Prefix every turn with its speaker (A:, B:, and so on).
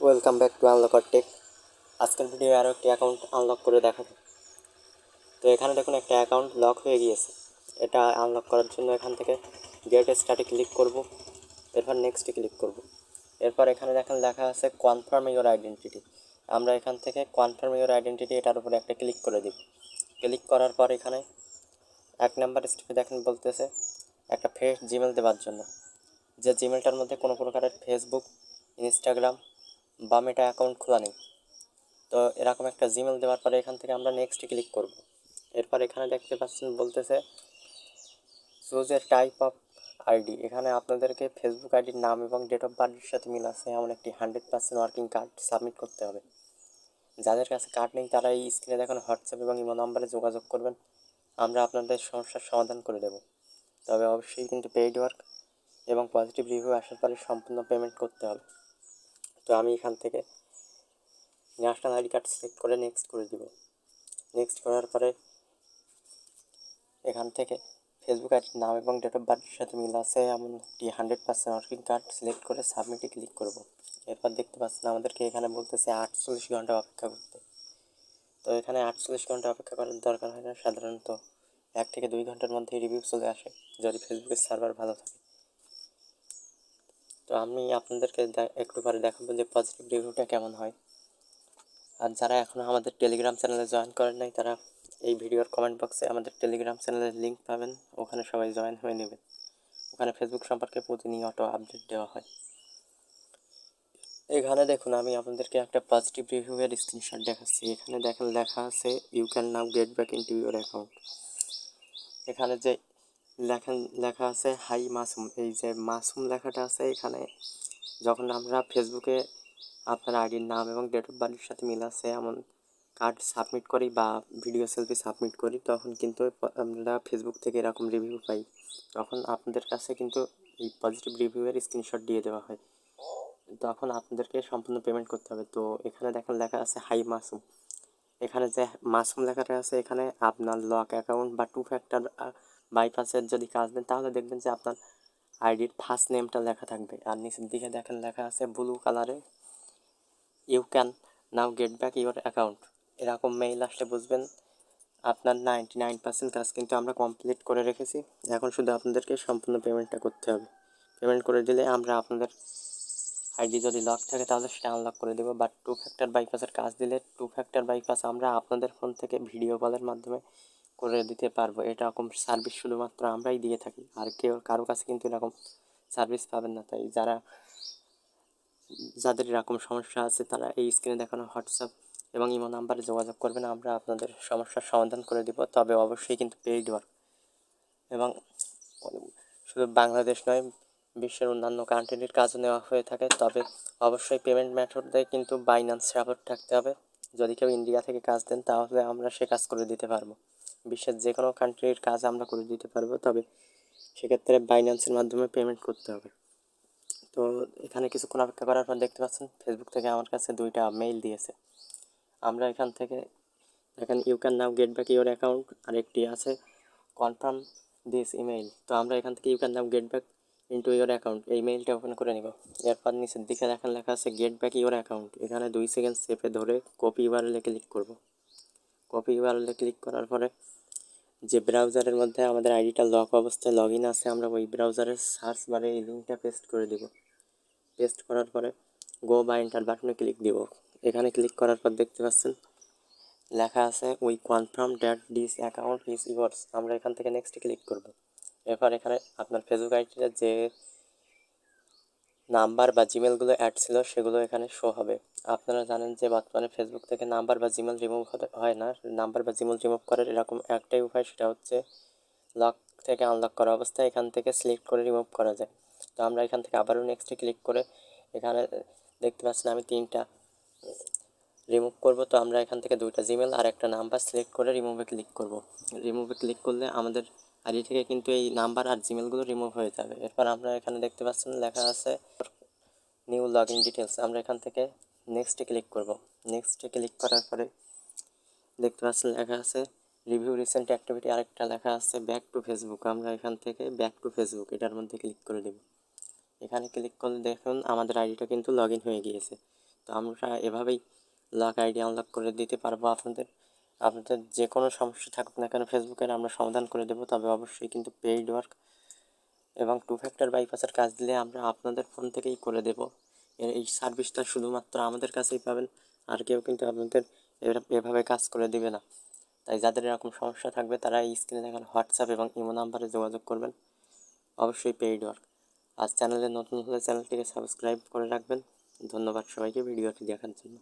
A: Welcome back to unlocker tech আজকের video আরও একটি অ্যাকাউন্ট আনলক করে দেখাবো। তো এখানে দেখুন, একটা অ্যাকাউন্ট লক হয়ে গিয়েছে। এটা আনলক করার জন্য এখান থেকে গেট স্টার্টে ক্লিক করব। এরপর নেক্সটে ক্লিক করব। এরপর এখানে দেখেন লেখা আছে কনফার্ম ইওর আইডেন্টিটি আমরা এখান থেকে কনফার্ম ইওর আইডেন্টিটি এটার উপরে একটা ক্লিক করে দিব। ক্লিক করার পর এখানে এক নাম্বার স্টেপে দেখেন বলতেছে, একটা ফেস জিমেল দেওয়ার জন্য। যে জিমেলটার মধ্যে কোনো প্রকারের ফেসবুক ইনস্টাগ্রাম বা মেটা অ্যাকাউন্ট খোলা নেই। তো এরকম একটা জিমেল দেওয়ার পরে এখান থেকে আমরা নেক্সট ক্লিক করব। এরপর এখানে দেখতে পাচ্ছেন বলতেছে choose a type of ID এখানে আপনাদেরকে ফেসবুক আইডির নাম এবং ডেট অফ বার্থের সাথে মিল আছে। এমন একটি hundred percent working card submit করতে হবে। যাদের কাছে কার্ড নেই, তারা এই স্ক্রিনে দেখুন হোয়াটসঅ্যাপ এবং ইমো নাম্বারে যোগাযোগ করবেন। আমরা আপনাদের সমস্যার সমাধান করে দেব। তবে অবশ্যই কিন্তু পেইড ওয়ার্ক এবং পজিটিভ রিভিউ আসার পরে সম্পূর্ণ পেমেন্ট করতে হবে। তো আমি এখান থেকে ন্যাশনাল আইডি কার্ড সিলেক্ট করে নেক্সট করে দিব। নেক্সট করার পরে এখান থেকে ফেসবুক আইডির নাম এবং ডেট অফ বার্থের সাথে মিল আছে এমন একটি hundred percent working card select করে সাবমিটে ক্লিক করব। এরপর দেখতে পাচ্ছেন আমাদেরকে এখানে বলতেছে আটচল্লিশ ঘণ্টা অপেক্ষা করতে। তো এখানে আটচল্লিশ ঘণ্টা অপেক্ষা করার দরকার হয় না, সাধারণত এক থেকে দুই ঘণ্টার মধ্যে রিভিউ চলে আসে, যদি ফেসবুকের সার্ভার ভালো থাকে। তো আমি আপনাদেরকে একটু পরে দেখাবো যে পজিটিভ রিভিউটা কেমন হয়। আর যারা এখনও আমাদের টেলিগ্রাম চ্যানেলে জয়েন করেন নাই, তারা এই ভিডিওর কমেন্ট বক্সে আমাদের টেলিগ্রাম চ্যানেলের লিঙ্ক পাবেন। ওখানে সবাই জয়েন হয়ে নেবেন ওখানে ফেসবুক সম্পর্কে প্রতিনিয়ত আপডেট দেওয়া হয়। এখানে দেখুন, আমি আপনাদেরকে একটা পজিটিভ রিভিউয়ের স্ক্রিনশট দেখাচ্ছি। এখানে দেখেন লেখা আছে you can now get back into your account এখানে যে লেখা লেখা আছে, হাই মাসুম। এই যে মাসুম লেখাটা আছে এখানে, যখন আমরা ফেসবুকে আপনার আইডির নাম এবং ডেট অফ বার্থের সাথে মিল আছে, এমন কার্ড সাবমিট করি বা ভিডিও সেলফি সাবমিট করি, তখন কিন্তু আমরা ফেসবুক থেকে এরকম রিভিউ পাই। তখন আপনাদের কাছে কিন্তু এই পজিটিভ রিভিউয়ের স্ক্রিনশট দিয়ে দেওয়া হয়। তখন আপনাদেরকে সম্পূর্ণ পেমেন্ট করতে হবে। তো এখানে দেখেন লেখা আছে, হাই মাসুম। এখানে যে মাসুম লেখাটা আছে, এখানে আপনার লক অ্যাকাউন্ট বা টু ফ্যাক্টর বাইপাসের যদি কাজ দেন, তাহলে দেখবেন যে আপনার আইডির ফার্স্ট নেমটা লেখা থাকবে। আর নিচের দিকে দেখেন লেখা আছে ব্লু কালারে you can now get back your account এরকম মেইল আসলে বুঝবেন, আপনার নাইনটি নাইন পার্সেন্ট কাজ কিন্তু আমরা কমপ্লিট করে রেখেছি। এখন শুধু আপনাদেরকে সম্পূর্ণ পেমেন্টটা করতে হবে। পেমেন্ট করে দিলে আমরা আপনাদের আইডি যদি লক থাকে তাহলে সেটা আনলক করে দেবো। বাট টু ফ্যাক্টর বাইপাসের কাজ দিলে টু ফ্যাক্টর বাইপাস আমরা আপনাদের ফোন থেকে ভিডিও কলের মাধ্যমে করে দিতে পারব। এরকম সার্ভিস শুধুমাত্র আমরাই দিয়ে থাকি। আর কেউ কারও কাছে কিন্তু এরকম সার্ভিস পাবেন না। তাই যারা, যাদের এরকম সমস্যা আছে তারা এই স্ক্রিনে দেখানো হোয়াটসঅ্যাপ এবং ইমো নাম্বারে যোগাযোগ করবেন। আমরা আপনাদের সমস্যার সমাধান করে দিব। তবে অবশ্যই কিন্তু পেইড ওয়ার্ক এবং শুধু বাংলাদেশ নয় বিশ্বের অন্যান্য কান্ট্রির কাজও নেওয়া হয়ে থাকে। তবে অবশ্যই পেমেন্ট মেথডে কিন্তু বাইন্যান্স সাপোর্ট থাকতে হবে। যদি কেউ ইন্ডিয়া থেকে কাজ দেন, তাহলে আমরা সে কাজ করে দিতে পারব। বিশ্বের যে কোনো কান্ট্রির কাজ আমরা করে দিতে পারব, তবে সেক্ষেত্রে বাইন্যান্সের মাধ্যমে পেমেন্ট করতে হবে। তো এখানে কিছুক্ষণ অপেক্ষা করার পর দেখতে পাচ্ছেন ফেসবুক থেকে আমার কাছে দুইটা মেইল দিয়েছে। আমরা এখান থেকে দেখেন you can now get back your account আর একটি আছে কনফার্ম দিস ইমেইল তো আমরা এখান থেকে you can now get back into your account এই মেইলটা ওপেন করে নিব। এরপর নিচের দিকে দেখেন লেখা আছে গেট ব্যাক ইউর অ্যাকাউন্ট এখানে দুই সেকেন্ড চেপে ধরে কপি ইউআরএলে ক্লিক করব। কপি ইউআরএলে ক্লিক করার পরে যে ব্রাউজারের মধ্যে আমাদের আইডিটা লক অবস্থায় লগ ইন আছে, আমরা ওই ব্রাউজারের সার্চ বারে এই লিঙ্কটা পেস্ট করে দিব। পেস্ট করার পরে গো বা এন্টার বাটনে ক্লিক দিব। এখানে ক্লিক করার পর দেখতে পাচ্ছেন, লেখা আছে we confirm that this account is yours আমরা এখান থেকে নেক্সট ক্লিক করব। এরপর এখানে আপনার ফেসবুক আইডিতে যে নাম্বার বা জিমেলগুলো অ্যাড ছিল সেগুলো এখানে শো হবে। আপনারা জানেন যে বর্তমানে ফেসবুক থেকে নাম্বার বা জিমেল রিমুভ হয় না। নাম্বার বা জিমেল রিমুভ করার এরকম একটাই উপায় সেটা হচ্ছে লক থেকে আনলক করা অবস্থায় এখান থেকে সিলেক্ট করে রিমুভ করা যায়। তো আমরা এখান থেকে আবারও নেক্সটে ক্লিক করে এখানে দেখতে পাচ্ছেন আমি তিনটা রিমুভ করব। তো আমরা এখান থেকে দুইটা জিমেল আর একটা নাম্বার সিলেক্ট করে রিমুভে ক্লিক করব। রিমুভে ক্লিক করলে আমাদের আইডি থেকে কিন্তু এই নাম্বার আর জিমেলগুলো রিমুভ হয়ে যাবে। এরপর আমরা এখানে দেখতে পাচ্ছেন লেখা আছে নিউ লগ ইন ডিটেলস আমরা এখান থেকে নেক্সটে ক্লিক করব। নেক্সটে ক্লিক করার পরে দেখতে পাচ্ছেন লেখা আছে রিভিউ রিসেন্ট অ্যাক্টিভিটি আরেকটা লেখা আছে ব্যাক টু ফেসবুক আমরা এখান থেকে ব্যাক টু ফেসবুক এটার মধ্যে ক্লিক করে দেব। এখানে ক্লিক করলে দেখুন আমাদের আইডিটা কিন্তু লগ হয়ে গিয়েছে। তো আমরা এভাবেই লক আইডি আনলক করে দিতে পারব আপনাদের। আপনাদের যে কোনো সমস্যা থাকুক না কেন ফেসবুকের আমরা সমাধান করে দেবো। তবে অবশ্যই কিন্তু পেইড ওয়ার্ক এবং টু ফ্যাক্টর বাইপাসের কাজ দিলে আমরা আপনাদের ফোন থেকেই করে দেব। এর এই সার্ভিসটা শুধুমাত্র আমাদের কাছেই পাবেন, আর কেউ কিন্তু আপনাদের এভাবে কাজ করে দিবে না। তাই যাদের এরকম সমস্যা থাকবে তারা এই স্ক্রিনে দেখানো হোয়াটসঅ্যাপ এবং ইমো নাম্বারে যোগাযোগ করবেন। অবশ্যই পেইড ওয়ার্ক আর চ্যানেলে নতুন হলে চ্যানেলটিকে সাবস্ক্রাইব করে রাখবেন। ধন্যবাদ সবাইকে ভিডিওটি দেখার জন্য।